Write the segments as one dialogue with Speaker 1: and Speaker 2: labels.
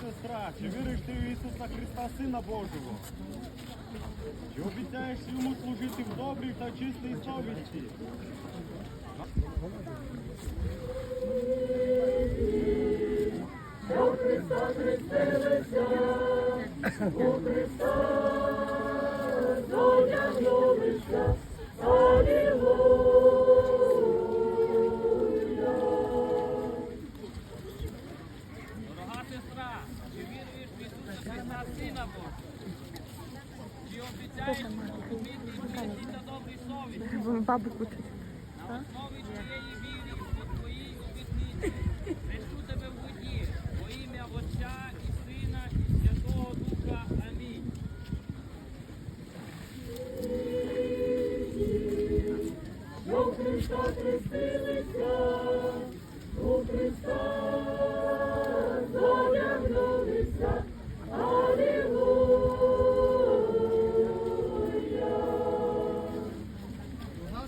Speaker 1: Сестра, чи віриш ти в Ісуса Христа, Сина Божого? Чи обіцяєш йому служити в добрій та чистій совісті?
Speaker 2: Дорога сестра, чи віруєш в Ісуса Христа, Сина Божого? Чи обіцяєш робити та добрі совісті?
Speaker 3: Бабу кучить.
Speaker 2: На основі цієї
Speaker 4: Дорога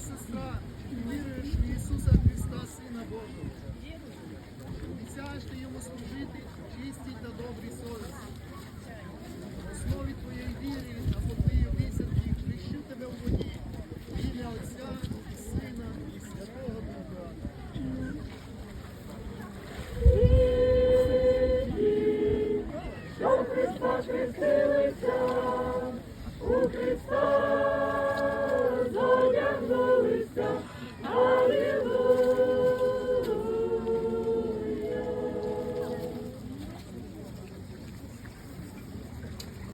Speaker 4: сестра, віруєш в Ісуса Христа, Сина Божого. Обіцяєш ти йому служити чистій та добрій совісті.
Speaker 5: Що Христа хрестилися, у Христа